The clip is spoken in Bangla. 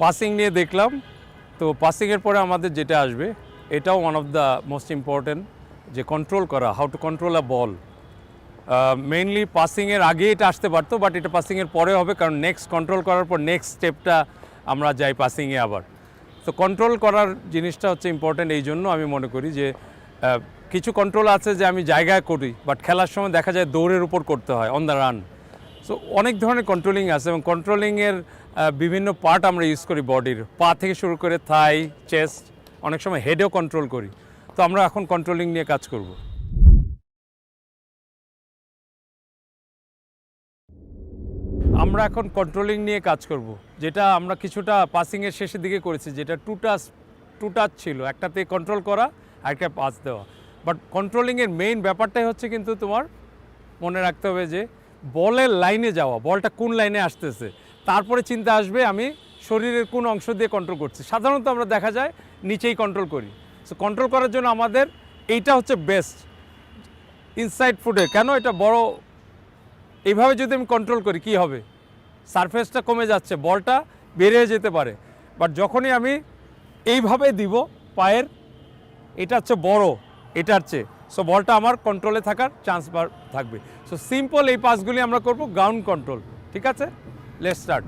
পাসিং নিয়ে দেখলাম। তো পাসিংয়ের পরে আমাদের যেটা আসবে, এটাও one of the most important যে কন্ট্রোল করা how to control a ball mainly পাসিংয়ের আগে এটা আসতে পারতো বাট এটা পাসিংয়ের পরে হবে, কারণ নেক্সট কন্ট্রোল করার পর নেক্সট স্টেপটা আমরা যাই পাসিংয়ে আবার। তো কন্ট্রোল করার জিনিসটা হচ্ছে ইম্পর্টেন্ট এই জন্য আমি মনে করি যে কিছু কন্ট্রোল আছে যে আমি জায়গায় করি বাট খেলার সময় দেখা যায় দৌড়ের উপর করতে হয় অন দ্য রান সো অনেক ধরনের কন্ট্রোলিং আছে এবং কন্ট্রোলিংয়ের বিভিন্ন পার্ট আমরা ইউজ করি বডির পা থেকে শুরু করে থাই চেস্ট অনেক সময় হেডেও কন্ট্রোল করি। তো আমরা এখন কন্ট্রোলিং নিয়ে কাজ করব। আমরা এখন কন্ট্রোলিং নিয়ে কাজ করব। যেটা আমরা কিছুটা পাসিংয়ের শেষের দিকে করেছি, যেটা টু টাচ টু টাচ ছিল। একটাতে কন্ট্রোল করা একটা পাস দেওয়া। বাট কন্ট্রোলিংয়ের মেইন ব্যাপারটাই হচ্ছে কিন্তু তোমার মনে রাখতে হবে যে বলের লাইনে যাওয়া, বলটা কোন লাইনে আসতেছে, তারপরে চিন্তা আসবে আমি শরীরের কোন অংশ দিয়ে কন্ট্রোল করছি। সাধারণত আমরা দেখা যায় নিচেই কন্ট্রোল করি। সো কন্ট্রোল করার জন্য আমাদের এইটা হচ্ছে বেস্ট ইনসাইড ফুডে কেন এটা বড়? এইভাবে যদি আমি কন্ট্রোল করি, কি হবে? সারফেসটা কমে যাচ্ছে, বলটা বেরিয়ে যেতে পারে। বাট যখনই আমি এইভাবে দিব, পায়ের, এটা হচ্ছে বড়। এটার চেয়ে। সো বলটা আমার কন্ট্রোলে থাকার চান্স থাকবে। সো সিম্পল এই পাসগুলি আমরা করব গ্রাউন্ড কন্ট্রোল ঠিক আছে? Let start